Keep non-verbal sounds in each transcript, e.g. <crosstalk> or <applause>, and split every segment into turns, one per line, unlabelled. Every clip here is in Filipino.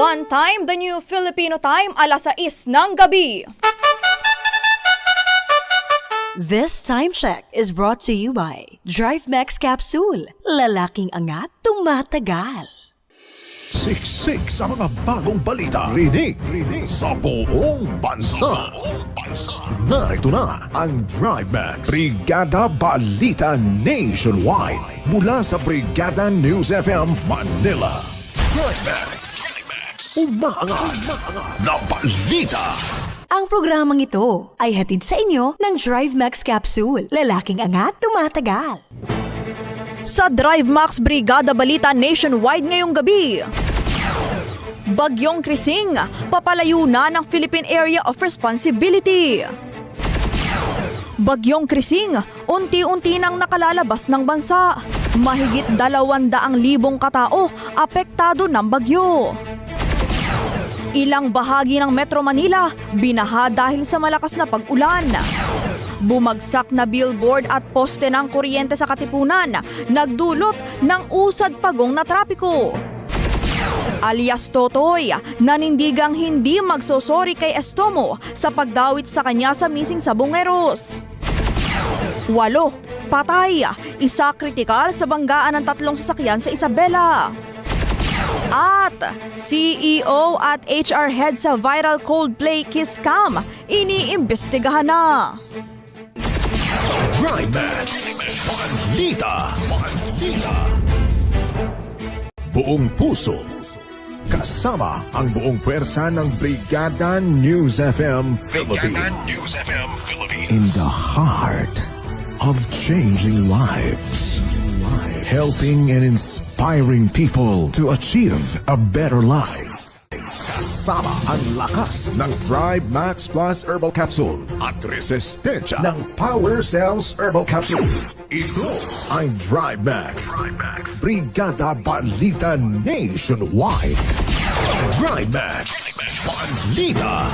One time, the new Filipino time, alas 6 ng gabi.
This time check is brought to you by Drive Max Capsule. Lalaking angat, tumatagal.
Siksik sa mga bagong balita. Rinig, rinig sa buong bansa. Narito na ang Drive Max. Brigada Balita Nationwide. Mula sa Brigada News FM Manila. Drive Max. Umaangat na balita.
Ang programang ito ay hatid sa inyo ng Drive Max Capsule. Lalaking angat, tumatagal.
Sa Drive Max Brigada Balita Nationwide ngayong gabi. Bagyong Krising, papalayo na ng Philippine Area of Responsibility. Bagyong Krising, unti-unti nang nakalalabas ng bansa. Mahigit dalawandaang libong katao apektado ng bagyo. Ilang bahagi ng Metro Manila binaha dahil sa malakas na pag-ulan. Bumagsak na billboard at poste ng kuryente sa Katipunan nagdulot ng usad pagong na trapiko. Alias Totoy, nanindigang hindi magsosori kay Estomo sa pagdawit sa kanya sa missing sa Bungeros. Walo, patay, isa kritikal sa banggaan ng tatlong sasakyan sa Isabela. At CEO at HR head sa viral Coldplay Kiss Cam, iniimbestigahan na.
Drive Max. Balita. Balita. Buong puso. Kasama ang buong pwersa ng Brigada News FM Philippines. In the heart of changing lives. Helping and inspiring people to achieve a better life. Kasama ang lakas ng Thrive Max Plus Herbal Capsule at resistensya ng Power Cells Herbal Capsule. Ito ang Thrive Max. Brigada Balita Nationwide. Thrive Max. Balita.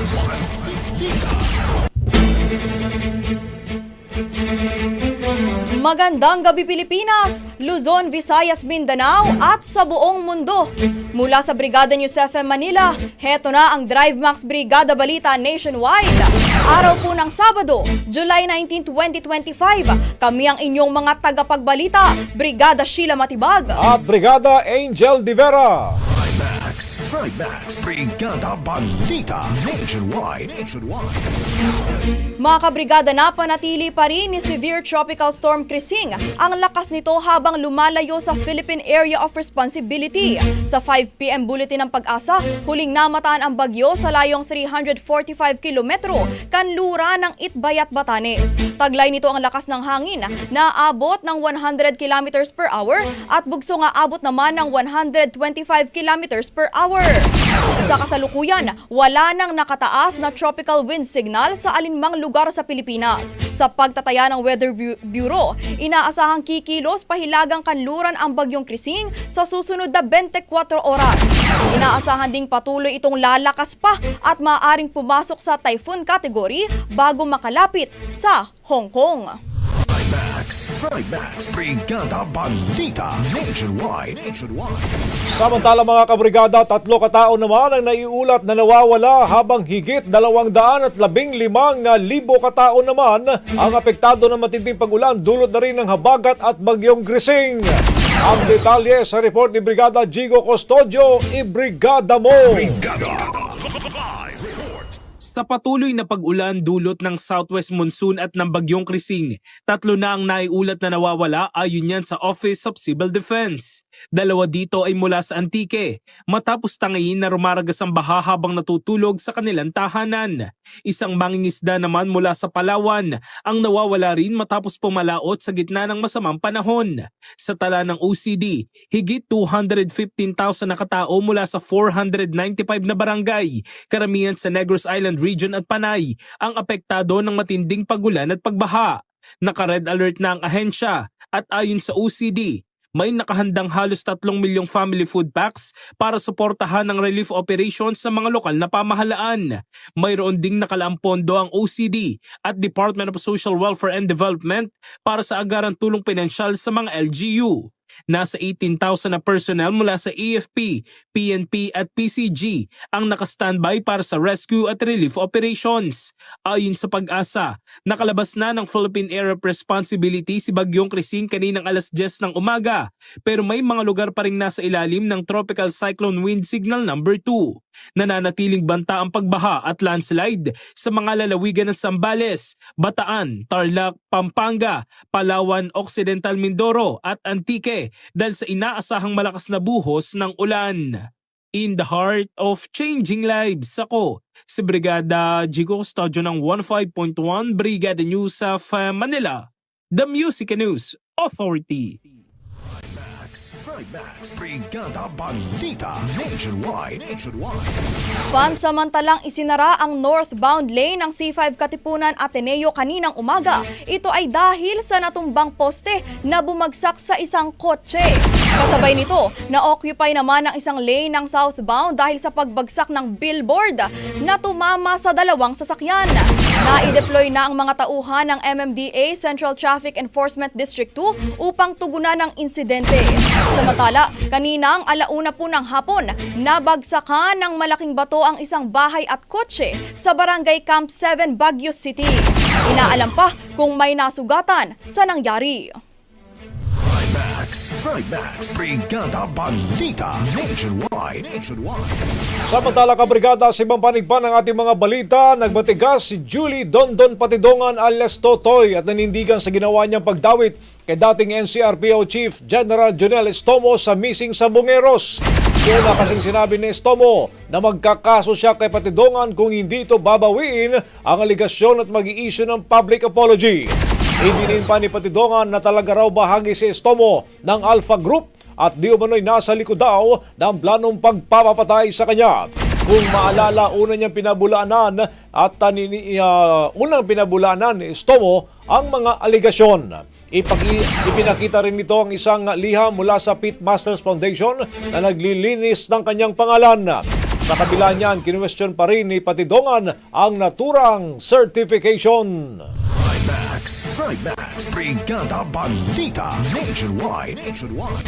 Magandang gabi Pilipinas, Luzon, Visayas, Mindanao at sa buong mundo. Mula sa Brigada News FM Manila, heto na ang Drive Max Brigada Balita Nationwide. Araw po ng Sabado, July 19, 2025. Kami ang inyong mga tagapagbalita, Brigada Sheila Matibag.
at Brigada Angel Di Vera.
Thrive Max. Thrive Max. Brigada Balita Nationwide. Nationwide.
Mga kabrigada na panatili pa rin ni Severe Tropical Storm Krising. Ang lakas nito habang lumalayo sa Philippine Area of Responsibility. Sa 5pm bulletin ng pag-asa, huling namataan ang bagyo sa layong 345 kilometro kanlura ng Itbayat, Batanes. Taglay nito ang lakas ng hangin na abot ng 100 kilometers per hour at bugso nga abot naman ng 125 kilometers per per hour. Sa kasalukuyan, wala nang nakataas na tropical wind signal sa alinmang lugar sa Pilipinas. Sa pagtataya ng Weather Bu- Bureau, inaasahang kikilos pahilagang kanluran ang bagyong Krising sa susunod na 24 oras. Inaasahan ding patuloy itong lalakas pa at maaaring pumasok sa typhoon category bago makalapit sa Hong Kong.
Trimax, Trimax, Brigada Balita, Nationwide, Nationwide.
Samantala mga kabrigada, tatlo katao naman ang naiulat na nawawala habang higit dalawang daan at labing limang na libo katao naman ang apektado ng matinding pagulan dulot na rin ng habagat at bagyong grising. Ang detalye sa report ni Brigada Jigo Custodio, ibrigada mo!
Brigada.
Sa patuloy na pag-ulan dulot ng southwest monsoon at ng bagyong Krising, tatlo na ang naiulat na nawawala ayon yan sa Office of Civil Defense. Dalawa dito ay mula sa Antique, matapos tangayin na rumaragas ang baha habang natutulog sa kanilang tahanan. Isang mangingisda naman mula sa Palawan ang nawawala rin matapos pumalaot sa gitna ng masamang panahon. Sa tala ng OCD, higit 215,000 na katao mula sa 495 na barangay, karamihan sa Negros Island Region at Panay, ang apektado ng matinding pagulan at pagbaha. Naka-red alert na ang ahensya at ayon sa OCD, may nakahandang halos 3 milyong family food packs para suportahan ng relief operations sa mga lokal na pamahalaan. Mayroon ding nakalaang pondo ang OCD at Department of Social Welfare and Development para sa agarang tulong pinansyal sa mga LGU. Nasa 18,000 na personnel mula sa AFP, PNP at PCG ang nakastandby para sa rescue at relief operations. Ayon sa pag-asa, nakalabas na ng Philippine Area of Responsibility si Bagyong Krising kaninang alas 10 ng umaga pero may mga lugar pa rin nasa ilalim ng Tropical Cyclone Wind Signal number 2. Nananatiling banta ang pagbaha at landslide sa mga lalawigan ng Sambales, Bataan, Tarlac, Pampanga, Palawan, Occidental Mindoro at Antique dahil sa inaasahang malakas na buhos ng ulan. In the heart of changing lives, ako si Brigada Jigo Studio ng 15.1 Brigada News of Manila, The Music News Authority.
Trimax, Brigada Balita, Nationwide, Nationwide.
Pansamantalang isinara ang northbound lane ng C5 Katipunan Ateneo kaninang umaga. Ito ay dahil sa natumbang poste na bumagsak sa isang kotse. Kasabay nito, na-occupy naman ang isang lane ng southbound dahil sa pagbagsak ng billboard na tumama sa dalawang sasakyan. Na-deploy na ang mga tauhan ng MMDA Central Traffic Enforcement District 2 upang tugunan ng insidente. Samantala, kaninang alauna po ng hapon, nabagsakan ng malaking bato ang isang bahay at kotse sa Barangay Camp 7, Baguio City. Inaalam pa kung may nasugatan sa nangyari.
Trimax, Trimax, Brigada Balita, Nationwide, Nationwide.
Samantala kabrigada sa ibang panigpan ng ating mga balita, nagmatigas si Julie Dondon Patidongan alias Totoy at nanindigan sa ginawa niyang pagdawit kay dating NCRPO Chief General Jonel Estomo sa missing sa Bungeros. Siya na kasing sinabi ni Estomo na magkakaso siya kay Patidongan kung hindi ito babawiin ang aligasyon at mag issue ng public apology. Idinin pa ni Patidongan na talaga raw bahagi si Estomo ng Alpha Group at di umano'y nasa likod daw ng planong pagpapapatay sa kanya. Kung maalala, una niyang pinabulaanan at tanini, uh, unang pinabulaanan ni Estomo ang mga aligasyon. Ipag- ipinakita rin nito ang isang liham mula sa Pitmasters Foundation na naglilinis ng kanyang pangalan. Sa kabila niyan, kinwestiyon pa rin ni Patidongan ang naturang certification.
Trimax, Trimax, Brigada Balita, Nationwide, Nationwide.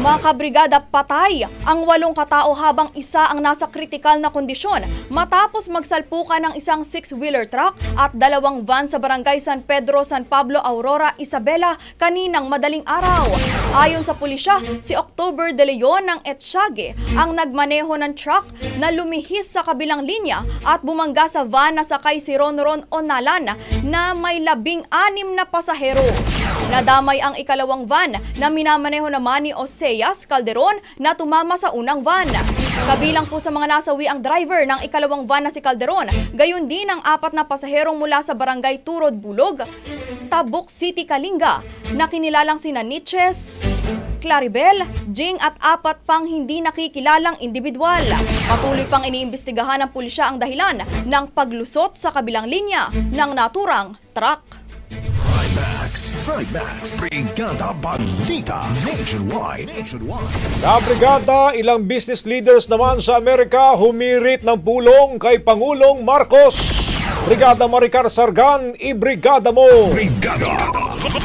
Mga kabrigada, patay ang walong katao habang isa ang nasa kritikal na kondisyon matapos magsalpukan ng isang six-wheeler truck at dalawang van sa barangay San Pedro, San Pablo, Aurora, Isabela kaninang madaling araw. Ayon sa pulisya, si October De Leon ng Etsyage ang nagmaneho ng truck na lumihis sa kabilang linya at bumangga sa van na sakay si Ronron Onalan na may labing anim na pasahero. Nadamay ang ikalawang van na minamaneho naman ni Oseas Calderon na tumama sa unang van. Kabilang po sa mga nasawi ang driver ng ikalawang van na si Calderon, gayon din ang apat na pasaherong mula sa barangay Turod Bulog, Tabuk City, Kalinga, na kinilalang sina Niches, Claribel, Jing at apat pang hindi nakikilalang individual. Patuloy pang iniimbestigahan ng pulisya ang dahilan ng paglusot sa kabilang linya ng naturang truck.
Trimax, Trimax, Brigada Balita, Nationwide, Nationwide.
Sa brigada, ilang business leaders naman sa Amerika humirit ng pulong kay Pangulong Marcos. Brigada Maricar Sargan, ibrigada mo!
Brigada,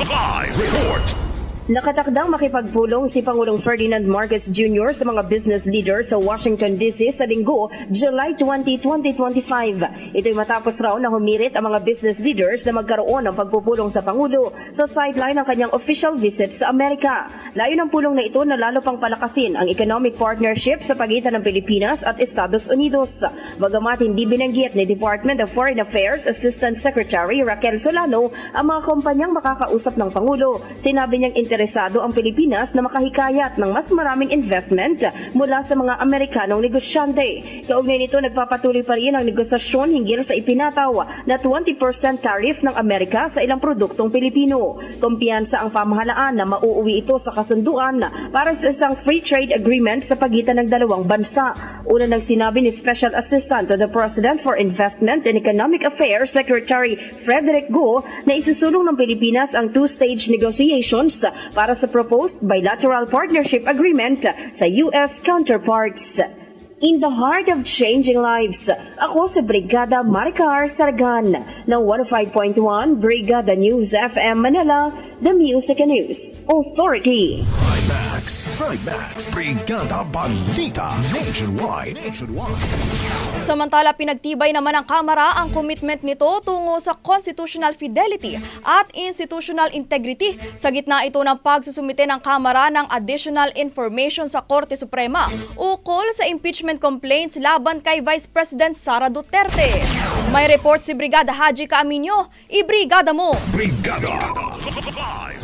live report.
Nakatakdang makipagpulong si Pangulong Ferdinand Marcos Jr. sa mga business leaders sa Washington DC sa linggo, July 20, 2025. Ito'y matapos raw na humirit ang mga business leaders na magkaroon ng pagpupulong sa Pangulo sa sideline ng kanyang official visit sa Amerika. Layo ng pulong na ito na lalo pang palakasin ang economic partnership sa pagitan ng Pilipinas at Estados Unidos. Bagamat hindi binanggit ni Department of Foreign Affairs Assistant Secretary Raquel Solano ang mga kumpanyang makakausap ng Pangulo, sinabi niyang interesado ang Pilipinas na makahikayat ng mas maraming investment mula sa mga Amerikanong negosyante. Kaugnay nito, nagpapatuloy pa rin ang negosasyon hinggil sa ipinataw na 20% tariff ng Amerika sa ilang produktong Pilipino. Kumpiyansa ang pamahalaan na mauuwi ito sa kasunduan para sa isang free trade agreement sa pagitan ng dalawang bansa. Una nang sinabi ni Special Assistant to the President for Investment and Economic Affairs Secretary Frederick Go na isusulong ng Pilipinas ang two-stage negotiations para sa proposed bilateral partnership agreement sa U.S. counterparts. In the heart of changing lives, ako sa Brigada Maricar Sargan ng 105.1 Brigada News FM Manila, the Music and News Authority.
Trimax, Trimax, Brigada Balita, Nationwide, Nationwide.
Samantala, pinagtibay naman ng Kamara ang commitment nito tungo sa constitutional fidelity at institutional integrity sa gitna ito ng pagsusumite ng Kamara ng additional information sa Korte Suprema ukol sa impeachment complaints laban kay Vice President Sara Duterte. May report si Brigada Haji Kaaminyo. Ibrigada mo!
Brigada, live.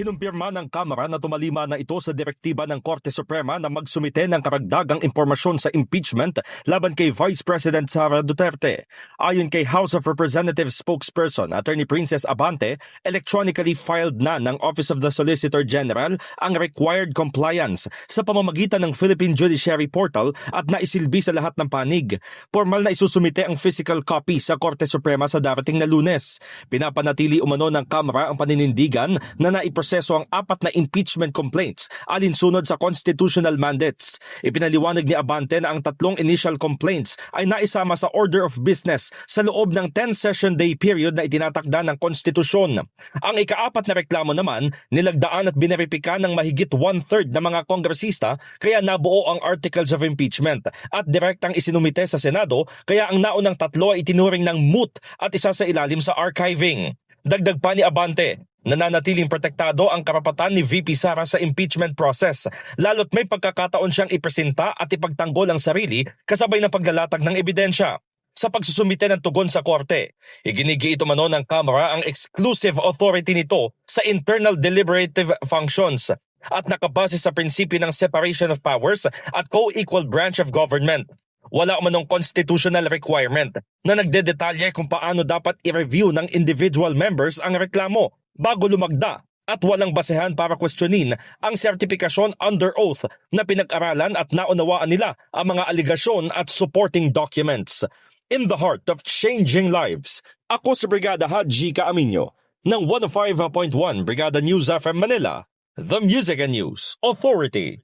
Kinumpirma ng Kamara na tumalima na ito sa direktiba ng Korte Suprema na magsumite ng karagdagang impormasyon sa impeachment laban kay Vice President Sara Duterte. Ayon kay House of Representatives spokesperson Attorney Princess Abante, electronically filed na ng Office of the Solicitor General ang required compliance sa pamamagitan ng Philippine Judiciary Portal at naisilbi sa lahat ng panig. Formal na isusumite ang physical copy sa Korte Suprema sa darating na lunes. Pinapanatili umano ng Kamara ang paninindigan na naiproseso ang apat na impeachment complaints alinsunod sa constitutional mandates. Ipinaliwanag ni Abante na ang tatlong initial complaints ay naisama sa order of business sa loob ng 10-session day period na itinatakda ng konstitusyon. Ang ikaapat na reklamo naman, nilagdaan at bineripika ng mahigit one-third ng mga kongresista kaya nabuo ang articles of impeachment at direktang isinumite sa Senado kaya ang naunang tatlo ay itinuring ng moot at isa sa ilalim sa archiving. Dagdag pa ni Abante, nananatiling protektado ang karapatan ni VP Sara sa impeachment process, lalo't may pagkakataon siyang ipresenta at ipagtanggol ang sarili kasabay ng paglalatag ng ebidensya. Sa pagsusumite ng tugon sa korte, iginigi ito mano ng Kamara ang exclusive authority nito sa internal deliberative functions at nakabase sa prinsipyo ng separation of powers at co-equal branch of government. Wala manong constitutional requirement na nagdedetalye kung paano dapat i-review ng individual members ang reklamo bago lumagda at walang basehan para questionin ang sertifikasyon under oath na pinag-aralan at naunawaan nila ang mga aligasyon at supporting documents. In the heart of changing lives, ako si Brigada Haji Kaaminyo ng 105.1 Brigada News FM Manila, The Music and News Authority.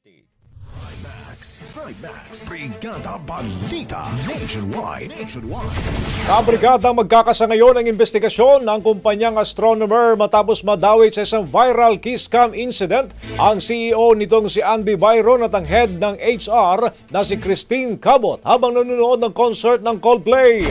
Trimax, Brigada Balita, Nationwide, Nationwide.
Kabrigada magkakasa ngayon ang investigasyon ng kumpanyang astronomer matapos madawit sa isang viral kiss cam incident ang CEO nitong si Andy Byron at ang head ng HR na si Christine Cabot habang nanonood ng concert ng Coldplay.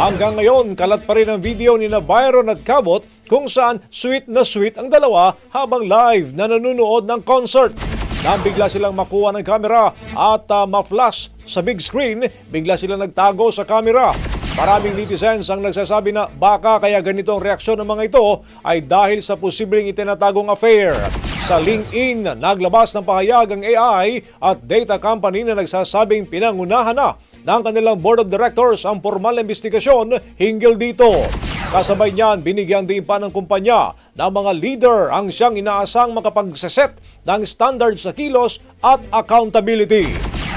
Hanggang ngayon, kalat pa rin ang video ni na Byron at Cabot kung saan sweet na sweet ang dalawa habang live na nanonood ng concert. Nang bigla silang makuha ng kamera at ah, ma-flash sa big screen, bigla silang nagtago sa kamera. Maraming netizens ang nagsasabi na baka kaya ganitong reaksyon ng mga ito ay dahil sa posibleng itinatagong affair. Sa LinkedIn, naglabas ng pahayag ang AI at data company na nagsasabing pinangunahan na ng kanilang board of directors ang formal na investigasyon hinggil dito. Kasabay niyan, binigyan din pa ng kumpanya na mga leader ang siyang inaasang makapagsaset ng standard sa kilos at accountability.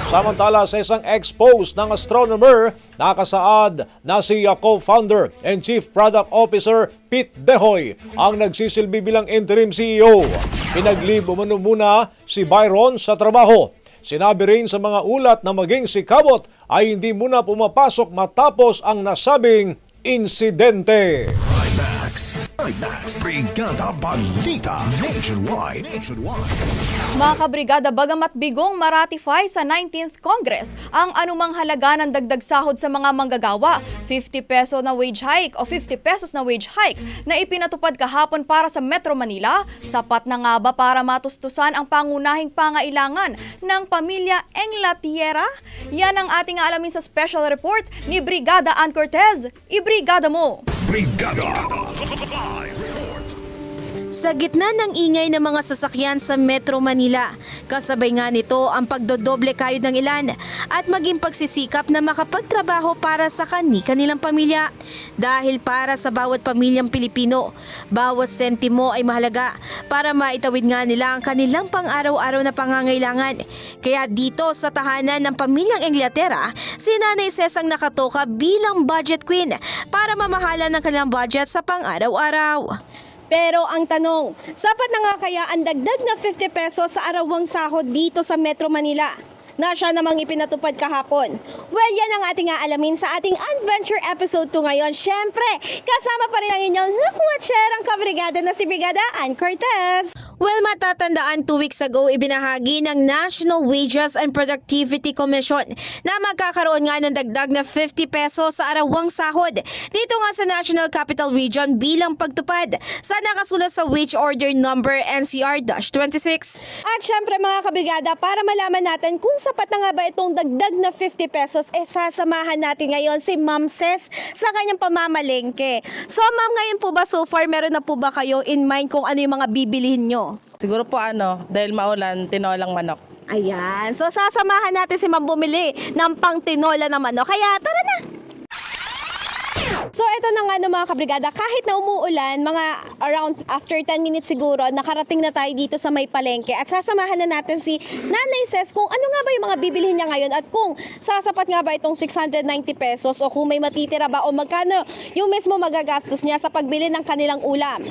Samantala sa isang expose ng astronomer, nakasaad na si uh, co-founder and chief product officer Pete Dehoy ang nagsisilbi bilang interim CEO. Pinaglib umano muna si Byron sa trabaho. Sinabi rin sa mga ulat na maging si Cabot ay hindi muna pumapasok matapos ang nasabing insidente.
IMAX. Brigada Balita. Nationwide.
Mga kabrigada, bagamat bigong maratify sa 19th Congress ang anumang halaga ng dagdag sahod sa mga manggagawa, 50 peso na wage hike o 50 pesos na wage hike na ipinatupad kahapon para sa Metro Manila, sapat na nga ba para matustusan ang pangunahing pangailangan ng pamilya Englatiera? Yan ang ating alamin sa special report ni Brigada Ann Cortez. Ibrigada mo!
Brigada. Live report.
Sa gitna ng ingay ng mga sasakyan sa Metro Manila, kasabay nga nito ang pagdodoble kayod ng ilan at maging pagsisikap na makapagtrabaho para sa kani-kanilang pamilya. Dahil para sa bawat pamilyang Pilipino, bawat sentimo ay mahalaga para maitawid nga nila ang kanilang pang-araw-araw na pangangailangan. Kaya dito sa tahanan ng pamilyang Inglaterra, si Nanay Cesang nakatoka bilang budget queen para mamahala ng kanilang budget sa pang-araw-araw.
Pero ang tanong, sapat na nga kaya ang dagdag na 50 pesos sa arawang sahod dito sa Metro Manila? Na siya namang ipinatupad kahapon. Well, yan ang ating aalamin sa ating Adventure Episode 2 ngayon. Siyempre, kasama pa rin ang inyong lakwatserang kabrigada na si Brigada Ann Cortez.
Well, matatandaan two weeks ago, ibinahagi ng National Wages and Productivity Commission na magkakaroon nga ng dagdag na 50 pesos sa arawang sahod dito nga sa National Capital Region bilang pagtupad sa nakasulat sa Wage Order Number NCR-26.
At syempre mga kabrigada, para malaman natin kung sapat na nga ba itong dagdag na 50 pesos, eh sasamahan natin ngayon si Ma'am Ses sa kanyang pamamalengke. So ma'am, ngayon po ba so far meron na po ba kayo in mind kung ano yung mga bibilihin nyo?
Siguro po ano, dahil maulan, tinolang manok.
Ayan. So, sasamahan natin si Ma'am bumili ng pang tinola naman, no? Kaya, tara na! So, ito na nga no, mga kabrigada. Kahit na umuulan, mga around after 10 minutes siguro, nakarating na tayo dito sa may palengke. At sasamahan na natin si Nanay Ses kung ano nga ba yung mga bibilihin niya ngayon at kung sasapat nga ba itong 690 pesos o kung may matitira ba o magkano yung mismo magagastos niya sa pagbili ng kanilang ulam.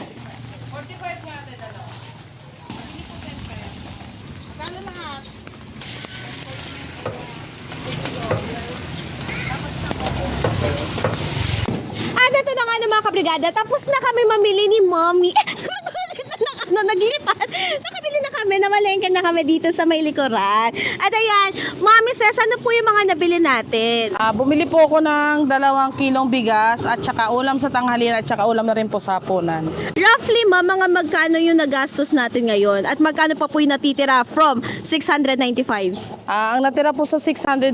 At ito na nga ng mga kabrigada, tapos na kami mamili ni Mommy. <laughs> ano, naglipat. Nakabili na kami, namalengke na kami dito sa may likuran. At ayan, Mommy says, ano po yung mga nabili natin?
Ah, bumili po ako ng dalawang kilong bigas at saka ulam sa tanghalian at saka ulam na rin po sa hapunan.
Roughly, ma, mga magkano yung nagastos natin ngayon? At magkano pa po yung natitira from 695?
Ah, ang natira po sa 695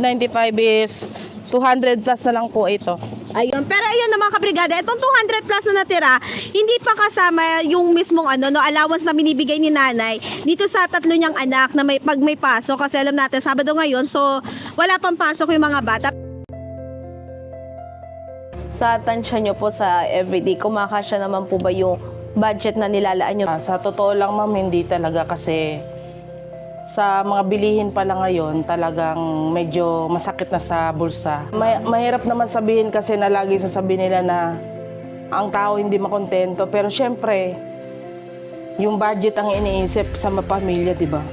is 200 plus na lang po ito.
Ayun. Pero ayun na mga kabrigada, itong 200 plus na natira, hindi pa kasama yung mismong ano, no, allowance na binibigay ni nanay dito sa tatlo niyang anak na may, pag may pasok. Kasi alam natin, Sabado ngayon, so wala pang pasok yung mga bata.
Sa tansya nyo po sa everyday, kumakasya naman po ba yung budget na nilalaan nyo?
Ah, sa totoo lang ma'am, hindi talaga kasi sa mga bilihin pa lang ngayon, talagang medyo masakit na sa bulsa. May, mahirap naman sabihin kasi na lagi sasabihin nila na ang tao hindi makontento. Pero syempre, yung budget ang iniisip sa mapamilya, di ba?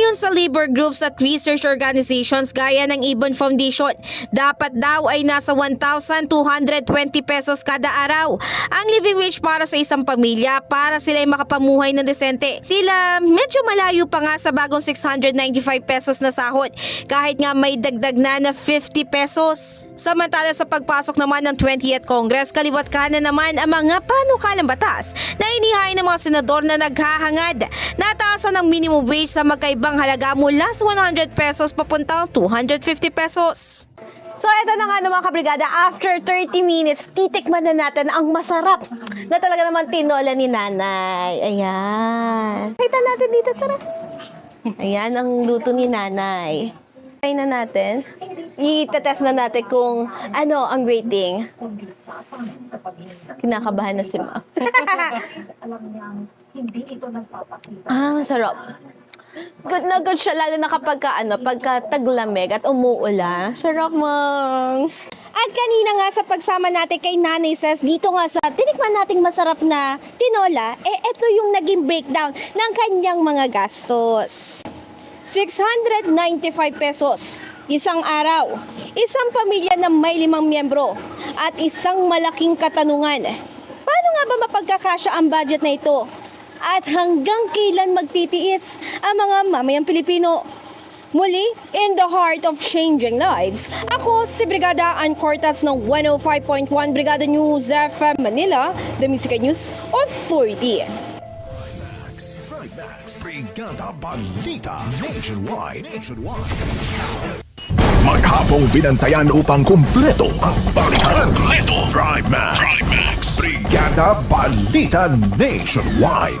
Ayon sa labor groups at research organizations gaya ng Ibon Foundation, dapat daw ay nasa 1,220 pesos kada araw ang living wage para sa isang pamilya para sila ay makapamuhay ng desente. Tila medyo malayo pa nga sa bagong 695 pesos na sahod kahit nga may dagdag na na 50 pesos. Samantala sa pagpasok naman ng 20th Congress, kaliwat kanan naman ang mga panukalang batas na inihain ng mga senador na naghahangad na taasan ng minimum wage sa magkaibang halaga mula sa 100 pesos papuntang 250 pesos.
So ito na nga mga kabrigada, after 30 minutes, titikman na natin ang masarap na talaga naman tinola ni nanay. Ayan. Kita natin dito, tara. Ayan ang luto ni nanay. Try na natin. itetest na natin kung ano ang rating. Kinakabahan na si Ma. <laughs> ah, masarap. Good na good siya, lalo na kapag ka, ano, pagka taglamig at umuulan. Sarap, mang. At kanina nga sa pagsama natin kay Nanay Ses, dito nga sa tinikman nating masarap na tinola, eh ito yung naging breakdown ng kanyang mga gastos. 695 pesos isang araw, isang pamilya na may limang miyembro, at isang malaking katanungan. Paano nga ba mapagkakasya ang budget na ito? At hanggang kailan magtitiis ang mga mamayang Pilipino? Muli, in the heart of changing lives, ako si Brigada Ann Cortas ng 105.1 Brigada News FM Manila, the Music News Authority.
Brigada Balita Nationwide. Nationwide. Maghapong binantayan upang kumpleto ang balitaan. Kumpleto. Trimax. Trimax. Brigada Balita Nationwide.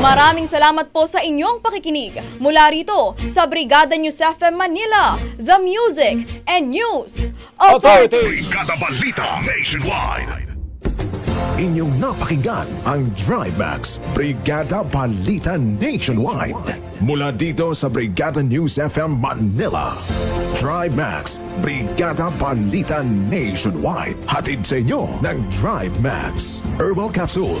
Maraming salamat po sa inyong pakikinig mula rito sa Brigada News FM Manila, The Music and News Authority.
Brigada Balita Nationwide. Inyong napakinggan ang Trimax Brigada Balita Nationwide. Mula dito sa Brigada News FM Manila. Trimax Brigada Balita Nationwide. Hatid sa inyo ng Trimax Herbal Capsule.